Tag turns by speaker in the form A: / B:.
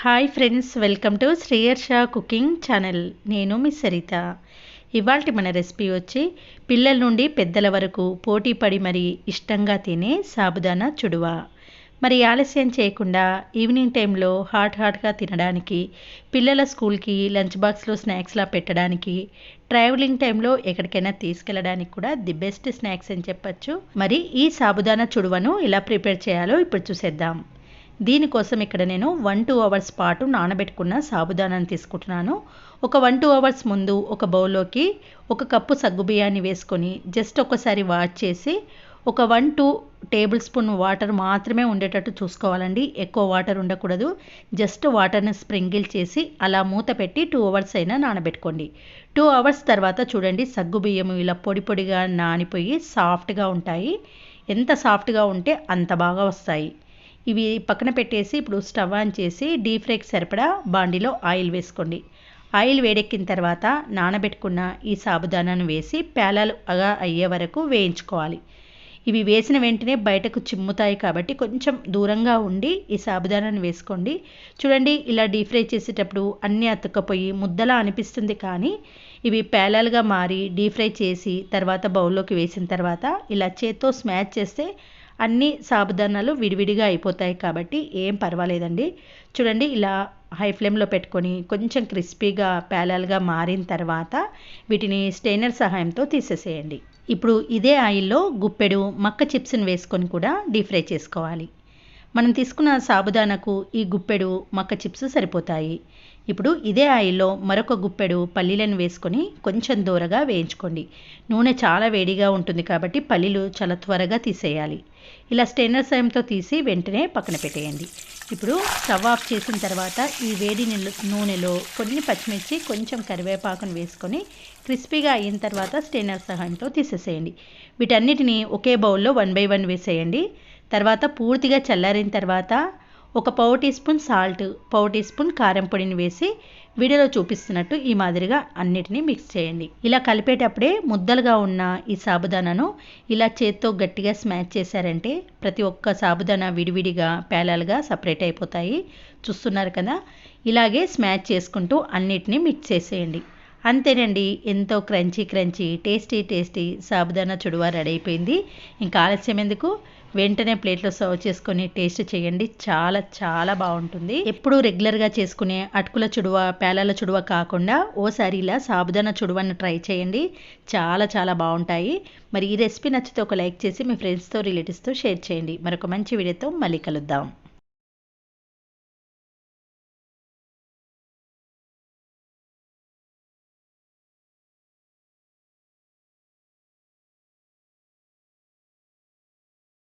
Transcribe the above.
A: Hi friends welcome to Shreyarsha cooking channel నేను మీ సరిత. ఇవాళ మన రెసిపీ వచ్చి పిల్లల నుండి పెద్దల వరకు పోటీ పడి మరి ఇష్టంగా తినే సాబుదానా చుడువ. మరి ఆలస్యం చేయకుండా ఈవినింగ్ టైంలో హాట్ హాట్గా తినడానికి పిల్లల స్కూల్కి లంచ్ బాక్స్లో స్నాక్స్లా పెట్టడానికి ట్రావెలింగ్ టైంలో ఎక్కడికైనా తీసుకెళ్ళడానికి కూడా ది బెస్ట్ స్నాక్స్ అని చెప్పచ్చు. మరి ఈ సాబుదానా చుడువను ఎలా ప్రిపేర్ చేయాలో ఇప్పుడు చూసేద్దాం. దీనికోసం ఇక్కడ నేను వన్ టూ అవర్స్ పాటు నానబెట్టుకున్న సాబుదానాన్ని తీసుకుంటున్నాను. ఒక వన్ టూ అవర్స్ ముందు ఒక బౌల్లోకి ఒక కప్పు సగ్గుబియ్యాన్ని వేసుకొని జస్ట్ ఒకసారి వాష్ చేసి ఒక one two tablespoon water మాత్రమే ఉండేటట్టు చూసుకోవాలండి. ఎక్కువ వాటర్ ఉండకూడదు. జస్ట్ వాటర్ని స్ప్రింగిల్ చేసి అలా మూత పెట్టి టూ అవర్స్ అయినా నానబెట్టుకోండి. టూ అవర్స్ తర్వాత చూడండి సగ్గు బియ్యం ఇలా పొడి పొడిగా నానిపోయి సాఫ్ట్గా ఉంటాయి. ఎంత సాఫ్ట్గా ఉంటే అంత బాగా వస్తాయి. ఇవి పక్కన పెట్టేసి ఇప్పుడు స్టవ్ ఆన్ చేసి డీప్ ఫ్రైకి సరిపడా బాండిలో ఆయిల్ వేసుకోండి. ఆయిల్ వేడెక్కిన తర్వాత నానబెట్టుకున్న ఈ సాబుదానాను వేసి పేలాలుగా అయ్యే వరకు వేయించుకోవాలి. ఇవి వేసిన వెంటనే బయటకు చిమ్ముతాయి కాబట్టి కొంచెం దూరంగా ఉండి ఈ సాబుదానాన్ని వేసుకోండి. చూడండి ఇలా డీప్ ఫ్రై చేసేటప్పుడు అన్నీ అతుక్కపోయి ముద్దలా అనిపిస్తుంది కానీ ఇవి పేలాలుగా మారి డీప్ ఫ్రై చేసి తర్వాత బౌల్లోకి వేసిన తర్వాత ఇలా చేత్తో స్మాచ్ చేస్తే అన్ని సాబుదానాలు విడివిడిగా అయిపోతాయి కాబట్టి ఏం పర్వాలేదండి. చూడండి ఇలా హై ఫ్లేమ్లో పెట్టుకొని కొంచెం క్రిస్పీగా పేలాలుగా మారిన తర్వాత వీటిని స్టెయినర్ సహాయంతో తీసేసేయండి. ఇప్పుడు ఇదే ఆయిల్లో గుప్పెడు మక్క చిప్స్ని వేసుకొని కూడా డీప్ ఫ్రై చేసుకోవాలి. మనం తీసుకున్న సాబుదానాకు ఈ గుప్పెడు మక్క చిప్స్ సరిపోతాయి. ఇప్పుడు ఇదే ఆయిల్లో మరొక గుప్పెడు పల్లీలను వేసుకొని కొంచెం దూరగా వేయించుకోండి. నూనె చాలా వేడిగా ఉంటుంది కాబట్టి పల్లీలు చాలా త్వరగా తీసేయాలి. ఇలా స్టెయినర్ సాయంతో తీసి వెంటనే పక్కన పెట్టేయండి. ఇప్పుడు స్టవ్ ఆఫ్ చేసిన తర్వాత ఈ వేడి నూనెలో కొన్ని పచ్చిమిర్చి కొంచెం కరివేపాకును వేసుకొని క్రిస్పీగా అయిన తర్వాత స్టెయినర్ సహాయంతో తీసేసేయండి. వీటన్నిటిని ఒకే బౌల్లో వన్ బై వన్ వేసేయండి. తర్వాత పూర్తిగా చల్లారిన తర్వాత ఒక పావు టీ స్పూన్ సాల్ట్ పావు టీ స్పూన్ కారం పొడిని వేసి వీడియోలో చూపిస్తున్నట్టు ఈ మాదిరిగా అన్నిటినీ మిక్స్ చేయండి. ఇలా కలిపేటప్పుడే ముద్దలుగా ఉన్న ఈ సాబుదానాను ఇలా చేత్తో గట్టిగా స్మాచ్ చేశారంటే ప్రతి ఒక్క సాబుదానా విడివిడిగా పేలాలుగా సపరేట్ అయిపోతాయి. చూస్తున్నారు కదా? ఇలాగే స్మాచ్ చేసుకుంటూ అన్నిటినీ మిక్స్ చేసేయండి. అంతేనండి ఎంతో crunchy crunchy tasty tasty sabudana chudwa ready అయిపోయింది. ఇంకా ఆలస్యం ఎందుకు? వెంటనే ప్లేట్లో సర్వ్ చేసుకొని టేస్ట్ చేయండి. చాలా చాలా బాగుంటుంది. ఎప్పుడూ రెగ్యులర్గా చేసుకునే అటుకుల చుడువ పేలాల చుడువ కాకుండా ఓసారి ఇలా సాబుదానా చుడువను ట్రై చేయండి. చాలా చాలా బాగుంటాయి. మరి ఈ రెసిపీ నచ్చితే ఒక లైక్ చేసి మీ ఫ్రెండ్స్తో రిలేటివ్స్తో షేర్ చేయండి. మరొక మంచి వీడియోతో మళ్ళీ కలుద్దాం.